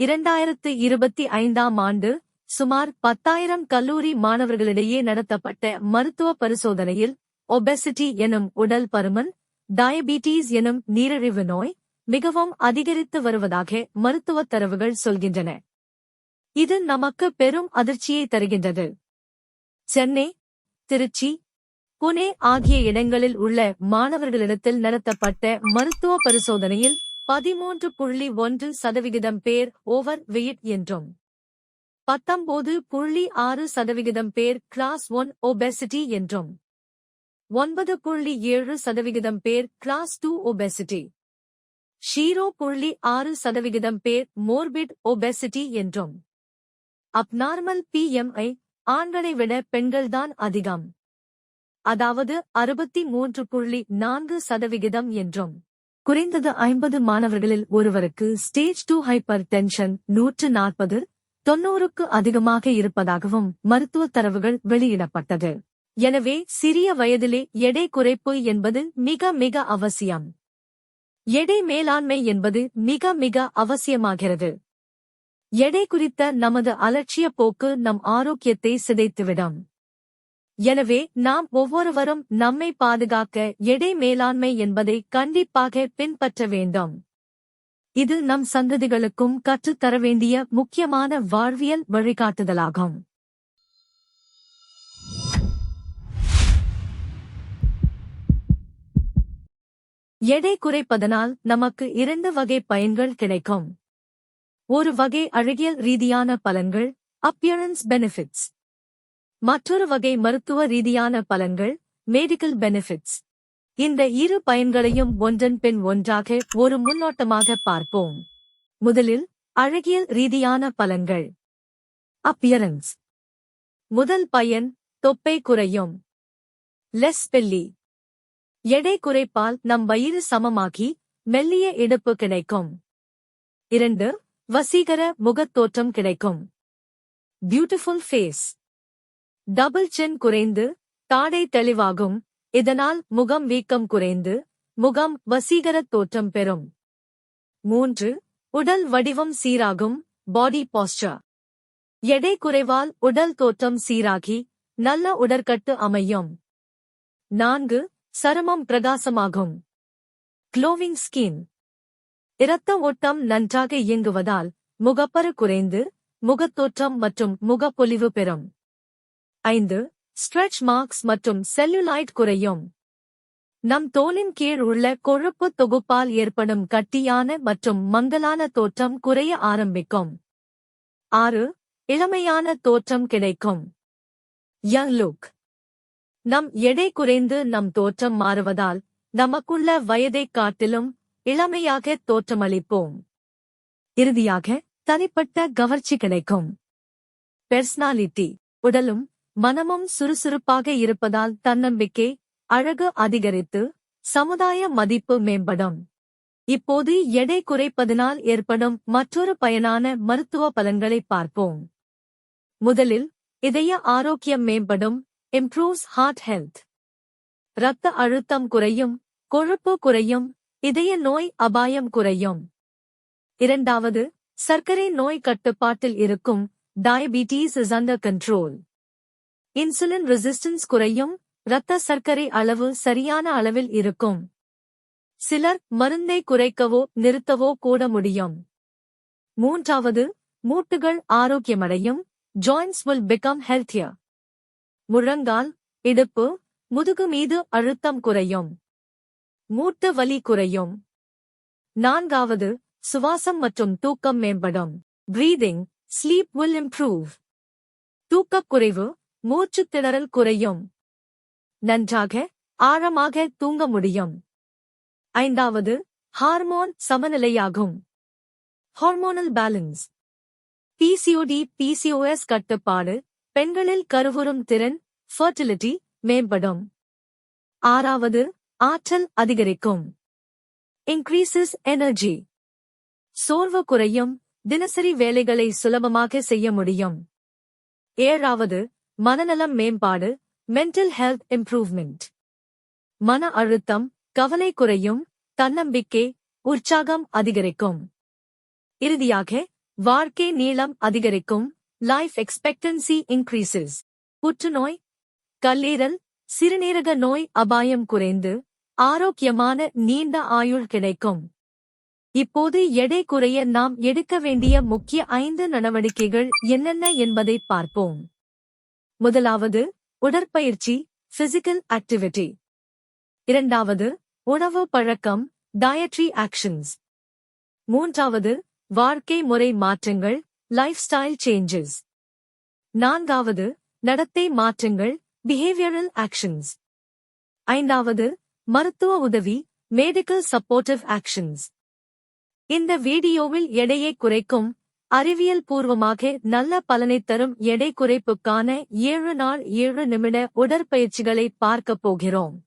இரண்டாயிரத்து இருபத்தி ஐந்தாம் ஆண்டு சுமார் பத்தாயிரம் கல்லூரி மாணவர்களிடையே நடத்தப்பட்ட மருத்துவ பரிசோதனையில் ஒபெசிட்டி எனும் உடல் பருமன் டயபிட்டீஸ் எனும் நீரிழிவு நோய் மிகவும் அதிகரித்து வருவதாக மருத்துவத் தரவுகள் சொல்கின்றன. இது நமக்கு பெரும் அதிர்ச்சியை தருகின்றது. சென்னை திருச்சி புனே ஆகிய இடங்களில் உள்ள மாணவர்களிடத்தில் நடத்தப்பட்ட மருத்துவ பரிசோதனையில் பதிமூன்று புள்ளி ஒன்று சதவிகிதம் பேர் ஓவர் வெயிட் என்றும் பத்தொன்பது புள்ளி ஆறு சதவிகிதம் பேர் கிளாஸ் ஒன் ஒபெசிட்டி என்றும் ஒன்பது புள்ளி ஏழு சதவிகிதம் பேர் கிளாஸ் டூ ஒபெசிட்டி ஷீரோ புள்ளி ஆறு சதவிகிதம் பேர் மோர்பிட் ஒபெசிட்டி என்றும் அப்நார்மல் பிஎம்ஐ ஆண்களை விட பெண்கள்தான் அதிகம் அதாவது அறுபத்தி மூன்று புள்ளி நான்கு சதவிகிதம் என்றும். குறைந்தது ஐம்பது மாணவர்களில் ஒருவருக்கு ஸ்டேஜ் டூ ஹைப்பர் டென்ஷன் நூற்று நாற்பது தொன்னூறுக்கு அதிகமாக இருப்பதாகவும் மருத்துவ தரவுகள் வெளியிடப்பட்டது. எனவே சிறிய வயதிலே எடை குறைப்பு என்பது மிக மிக அவசியம். எடை மேலாண்மை என்பது மிக மிக அவசியமாகிறது. எடை குறித்த நமது அலட்சிய போக்கு நம் ஆரோக்கியத்தை சிதைத்துவிடும். எனவே நாம் ஒவ்வொருவரும் நம்மை பாதுகாக்க எடை மேலாண்மை என்பதை கண்டிப்பாக பின்பற்ற வேண்டும். இது நம் சந்ததிகளுக்கும் கற்றுத்தர வேண்டிய முக்கியமான வாழ்வியல் வழிகாட்டுதலாகும். எடை குறைப்பதனால் நமக்கு இரண்டு வகை பயன்கள் கிடைக்கும். ஒரு வகை அழகியல் ரீதியான பலன்கள் அப்பியரன்ஸ் பெனிஃபிட்ஸ் மற்றொரு வகை மருத்துவ ரீதியான பலன்கள் மெடிக்கல் பெனிஃபிட்ஸ் இந்த இரு பயன்களையும் ஒன்றன் பின் ஒன்றாக ஒரு முன்னோட்டமாக பார்ப்போம். முதலில் அழகியல் ரீதியான பலன்கள். அப்பியரன்ஸ் முதல் பயன் தொப்பை குறையும். லெஸ் பெல்லி எடை குறைப்பால் நம் வயிறு சமமாகி மெல்லிய இடுப்பு கிடைக்கும். இரண்டு வசீகர முகத்தோற்றம் கிடைக்கும். பியூட்டிஃபுல் ஃபேஸ் டபுள் சென் குறைந்து தாடை தெளிவாகும் இதனால் முகம் வீக்கம் குறைந்து முகம் வசீகரத் தோற்றம் பெறும். மூன்று உடல் வடிவம் சீராகும் பாடி பாஸ்டர் எடை குறைவால் உடல் தோற்றம் சீராகி நல்ல உடற்கட்டு அமையும். நான்கு சருமம் பிரகாசமாகும். க்ளோவிங் ஸ்கின் இரத்த ஓட்டம் நன்றாக இயங்குவதால் முகப்பரு குறைந்து முகத்தோற்றம் மற்றும் முகப்பொலிவு பெறும். ஐந்து ஸ்ட்ரெச் மார்க்ஸ் மற்றும் செல்லுலாய்ட் குறையும். நம் தோலின் கீழ் உள்ள கொழுப்பு தொகுப்பால் ஏற்படும் கட்டியான மற்றும் மங்கலான தோற்றம் குறைய ஆரம்பிக்கும். ஆறு இளமையான தோற்றம் கிடைக்கும். Young look. நம் எடை குறைந்து நம் தோற்றம் மாறுவதால் நமக்குள்ள வயதைக் காட்டிலும் இளமையாக தோற்றமளிப்போம். இறுதியாக தனிப்பட்ட கவர்ச்சி கிடைக்கும். பெர்சனாலிட்டி உடலும் மனமும் சுறுசுறுப்பாக இருப்பதால் தன்னம்பிக்கை அழகு அதிகரித்து சமுதாய மதிப்பு மேம்படும். இப்போது எடை குறைப்பதனால் ஏற்படும் மற்றொரு பயனான மருத்துவ பலன்களை பார்ப்போம். முதலில் இதய ஆரோக்கியம் மேம்படும் இம்ப்ரூவ்ஸ் ஹார்ட் ஹெல்த் இரத்த அழுத்தம் குறையும் கொழுப்பு குறையும் இதய நோய் அபாயம் குறையும். இரண்டாவது சர்க்கரை நோய் கட்டுப்பாட்டில் இருக்கும் diabetes is under control insulin resistance குறையும் இரத்த சர்க்கரை அளவு சரியான அளவில் இருக்கும். சிலர் மருந்தை குறைக்கவோ நிறுத்தவோ கூட முடியும். மூன்றாவது மூட்டுகள் ஆரோக்கியமடையும் ஜாயின்ஸ் வில் பிகம் ஹெல்த்தியர் முழங்கால் இடுப்பு முதுகு மீது அழுத்தம் குறையும். மூட்டு வலி குறையும். நான்காவது சுவாசம் மற்றும் தூக்கம் மேம்படும். பிரீதிங் ஸ்லீப் வில் இம்ப்ரூவ் தூக்கக் மூச்சுத் திணறல் குறையும். நன்றாக ஆழமாக தூங்க முடியும். ஐந்தாவது hormone சமநிலையாகும். Hormonal balance. PCOD PCOS கட்டுப்பாடு பெண்களில் கருவுறும் திறன் ஃபர்டிலிட்டி மேம்படும். ஆறாவது ஆற்றல் அதிகரிக்கும். இன்க்ரீசஸ் எனர்ஜி சோர்வு குறையும் தினசரி வேலைகளை சுலபமாக செய்ய முடியும். ஏழாவது மனநலம் மேம்பாடு மென்டல் ஹெல்த் இம்ப்ரூவ்மெண்ட் மன அழுத்தம் கவலை குறையும் தன்னம்பிக்கை உற்சாகம் அதிகரிக்கும். இறுதியாக வாழ்க்கை நீளம் அதிகரிக்கும் லைஃப் எக்ஸ்பெக்டன்சி இன்க்ரீசஸ் புற்றுநோய் கல்லீரல் சிறுநீரக நோய் அபாயம் குறைந்து ஆரோக்கியமான நீண்ட ஆயுள் கிடைக்கும். இப்போது எடை குறைய நாம் எடுக்க வேண்டிய முக்கிய ஐந்து நடவடிக்கைகள் என்னென்ன என்பதை பார்ப்போம். முதலாவது உடற்பயிற்சி பிசிக்கல் ஆக்டிவிட்டி இரண்டாவது உணவு பழக்கம் டயட்ரி ஆக்ஷன்ஸ் மூன்றாவது வாழ்க்கை முறை மாற்றங்கள் லைஃப் ஸ்டைல் சேஞ்சஸ் நான்காவது நடத்தை மாற்றங்கள் பிஹேவியரல் ஆக்ஷன்ஸ் ஐந்தாவது மருத்துவ உதவி மெடிக்கல் சப்போர்ட்டிவ் ஆக்ஷன்ஸ் இந்த வீடியோவில் எடையை குறைக்கும் அறிவியல் பூர்வமாக நல்ல பலனைத் தரும் எடை குறைப்புக்கான ஏழு நாள் ஏழு நிமிட உடற்பயிற்சிகளை பார்க்கப் போகிறோம்.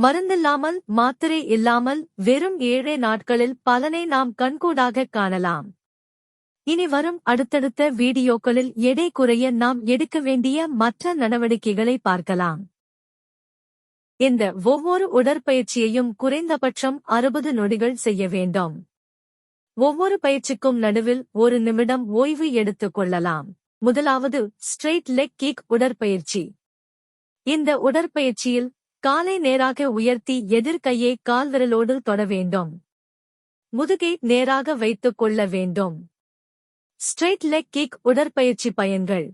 மருந்தில்லாமல் மாத்திரை இல்லாமல் வெறும் ஏழே நாட்களில் பலனை நாம் கண்கூடாக காணலாம். இனி வரும் அடுத்தடுத்த வீடியோக்களில் எடை குறைய நாம் எடுக்க வேண்டிய மற்ற நடவடிக்கைகளை பார்க்கலாம். இந்த ஒவ்வொரு உடற்பயிற்சியையும் குறைந்தபட்சம் அறுபது நொடிகள் செய்ய வேண்டும். ஒவ்வொரு பயிற்சிக்கும் நடுவில் ஒரு நிமிடம் ஓய்வு எடுத்துக் கொள்ளலாம். முதலாவது ஸ்ட்ரெயிட் லெக் கிக் உடற்பயிற்சி. இந்த உடற்பயிற்சியில் காலை நேராக உயர்த்தி எதிர்கையை கால்விரலோடு தொட வேண்டும். முதுகை நேராக வைத்துக் கொள்ள வேண்டும். ஸ்ட்ரெயிட் லெக் கிக் உடற்பயிற்சி பயன்கள்.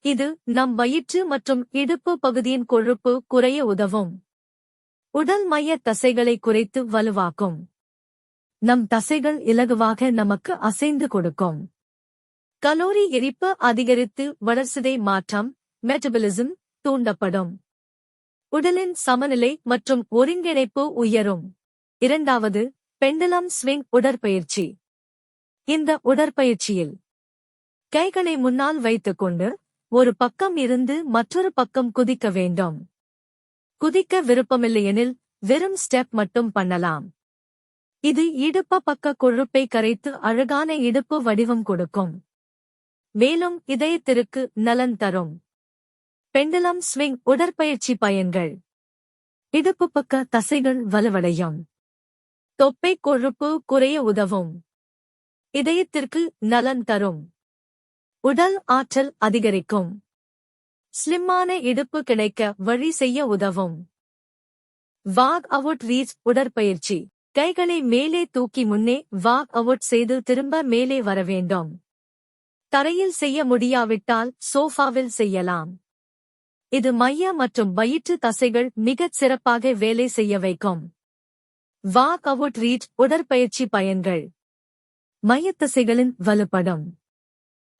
இது நம் வயிற்று மற்றும் இடுப்பு பகுதியின் கொழுப்பு குறைய உதவும். உடல் மைய தசைகளை குறைத்து வலுவாக்கும். நம் தசைகள் இலகுவாக நமக்கு அசைந்து கொடுக்கும். கலோரி எரிப்பு அதிகரித்து வளர்சிதை மாற்றம் மெட்டபலிசம் தூண்டப்படும். உடலின் சமநிலை மற்றும் ஒருங்கிணைப்பு உயரும். இரண்டாவது பெண்டலம் ஸ்விங் உடற்பயிற்சி. இந்த உடற்பயிற்சியில் கைகளை முன்னால் வைத்துக்கொண்டு ஒரு பக்கம் இருந்து மற்றொரு பக்கம் குதிக்க வேண்டும். குதிக்க விருப்பமில்லையெனில் வெறும் ஸ்டெப் மட்டும் பண்ணலாம். இது இடுப்ப பக்க கொழுப்பை கரைத்து அழகான இடுப்பு வடிவம் கொடுக்கும். மேலும் இதயத்திற்கு நலன் தரும். பெண்டலம் ஸ்விங் உடற்பயிற்சி பயன்கள். இடுப்பு பக்க தசைகள் வலுவடையும். தொப்பை கொழுப்பு குறைய உதவும். இதயத்திற்கு நலன் தரும். உடல் ஆற்றல் அதிகரிக்கும். ஸ்லிம்மான இடுப்பு கிடைக்க வழி செய்ய உதவும். வாக் அவுட் ரீச் உடற்பயிற்சி. கைகளை மேலே தூக்கி முன்னே வாக் அவுட் செய்து திரும்ப மேலே வர வேண்டும். தரையில் செய்ய முடியாவிட்டால் சோஃபாவில் செய்யலாம். இது மைய மற்றும் வயிற்று தசைகள் மிகச் சிறப்பாக வேலை செய்ய வைக்கும். வாக் அவுட் ரீச் உடற்பயிற்சி பயன்கள். மையத்தசைகளின் வலுப்படும்.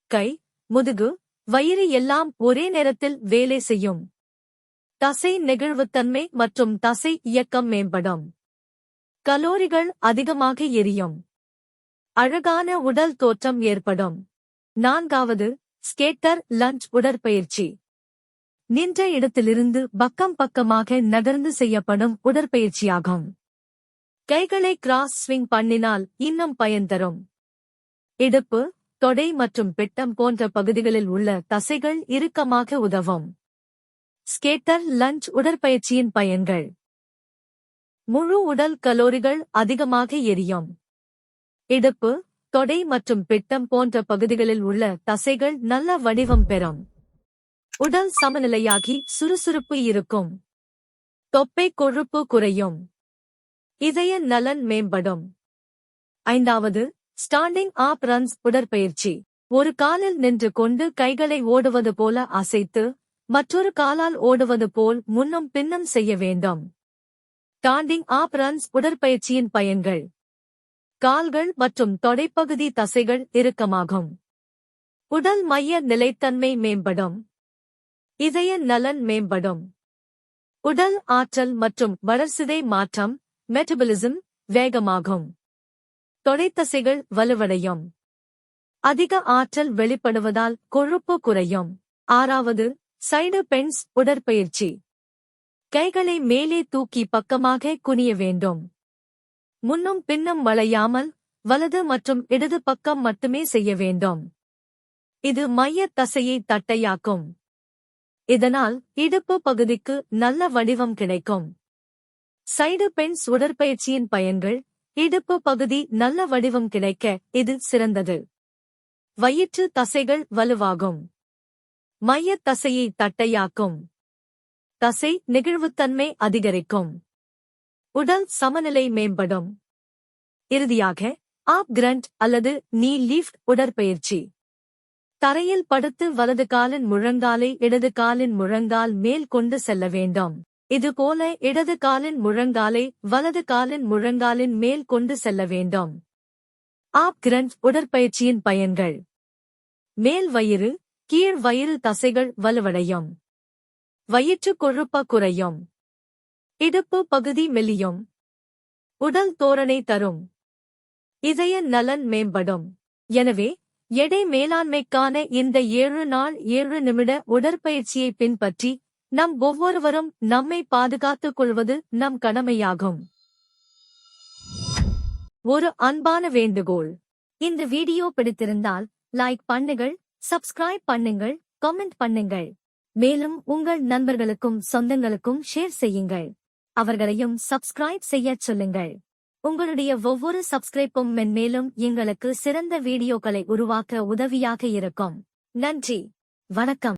கை முதுகு வயிறு எல்லாம் ஒரே நேரத்தில் வேலை செய்யும். தசை நெகிழ்வுத்தன்மை மற்றும் தசை இயக்கம் மேம்படும். கலோரிகள் அதிகமாக எரியும். அழகான உடல் தோற்றம் ஏற்படும். நான்காவது ஸ்கேட்டர் லஞ்ச் உடற்பயிற்சி. நின்ற இடத்திலிருந்து பக்கம் பக்கமாக நகர்ந்து செய்யப்படும் உடற்பயிற்சியாகும். கைகளை கிராஸ் ஸ்விங் பண்ணினால் இன்னும் பயன் தரும். இடுப்பு தொடை மற்றும் பிட்டம் போன்ற பகுதிகளில் உள்ள தசைகள் இறுக்கமாக உதவும். ஸ்கேட்டர் லஞ்ச் உடற்பயிற்சியின் பயன்கள். முழு உடல் கலோரிகள் அதிகமாக எரியும். இடுப்பு தொடை மற்றும் பிட்டம் போன்ற பகுதிகளில் உள்ள தசைகள் நல்ல வடிவம் பெறும். உடல் சமநிலையாகி சுறுசுறுப்பு இருக்கும். தொப்பை கொழுப்பு குறையும். இதய நலன் மேம்படும். ஐந்தாவது ஸ்டாண்டிங் ஆப் ரன்ஸ் உடற்பயிற்சி. ஒரு காலில் நின்று கொண்டு கைகளை ஓடுவது போல அசைத்து மற்றொரு காலால் ஓடுவது போல் முன்னும் பின்னும் செய்ய வேண்டும். ஸ்டாண்டிங் ஆப் ரன்ஸ் உடற்பயிற்சியின் பயன்கள். கால்கள் மற்றும் தொடைப்பகுதி தசைகள் இறுக்கமாகும். உடல் மைய நிலைத்தன்மை மேம்படும். இதய நலன் மேம்படும். உடல் ஆற்றல் மற்றும் வளர்சிதை மாற்றம் மெட்டபலிசம் வேகமாகும். தொடைத்தசைகள் வலுவடையும். அதிக ஆற்றல் வெளிப்படுவதால் கொழுப்பு குறையும். ஆறாவது சைடு பென்ஸ் உடற்பயிற்சி. கைகளை மேலே தூக்கி பக்கமாக குனிய வேண்டும். முன்னும் பின்னும் வளையாமல் வலது மற்றும் இடது பக்கம் மட்டுமே செய்ய வேண்டும். இது மையத் தசையை தட்டையாக்கும். இதனால் இடுப்பு பகுதிக்கு நல்ல வடிவம் கிடைக்கும். சைடு பெண்ஸ் உடற்பயிற்சியின் பயன்கள் இடுப்பு பகுதி நல்ல வடிவம் கிடைக்க இது சிறந்தது. வயிற்று தசைகள் வலுவாகும். மையத் தசையை தட்டையாக்கும். தசை நெகிழ்வுத்தன்மை அதிகரிக்கும். உடல் சமநிலை மேம்படும். இறுதியாக ஆப் கிரண்ட் அல்லது நீ லீஃப் உடற்பயிற்சி. தரையில் படுத்து வலது காலின் முழங்காலை இடது காலின் முழங்கால் மேல் கொண்டு செல்ல வேண்டும். இதுபோல இடது காலின் முழங்காலை வலது காலின் முழங்காலின் மேல் கொண்டு செல்ல வேண்டும். ஆப் கிரண்ட் உடற்பயிற்சியின் பயன்கள். மேல் வயிறு கீழ் வயிறு தசைகள் வலுவடையும். வயிற்று கொழுப்ப குறையும். இடுப்பு பகுதி மெலியும். உடல் தோரணை தரும். இதய நலன் மேம்படும். எனவே எடை மேலாண்மைக்கான இந்த ஏழு நாள் ஏழு நிமிட உடற்பயிற்சியை பின்பற்றி நம் ஒவ்வொருவரும் நம்மை பாதுகாத்துக் கொள்வது நம் கடமையாகும். ஒரு அன்பான வேண்டுகோள். இந்த வீடியோ பிடித்திருந்தால் லைக் பண்ணுங்கள் சப்ஸ்கிரைப் பண்ணுங்கள் கமெண்ட் பண்ணுங்கள். மேலும் உங்கள் நண்பர்களுக்கும் சொந்தங்களுக்கும் ஷேர் செய்யுங்கள். அவர்களையும் சப்ஸ்கிரைப் செய்யச் சொல்லுங்கள். உங்களுடைய ஒவ்வொரு சப்ஸ்கிரைப்பும் மென்மேலும் எங்களுக்கு சிறந்த வீடியோக்களை உருவாக்க உதவியாக இருக்கும். நன்றி. வணக்கம்.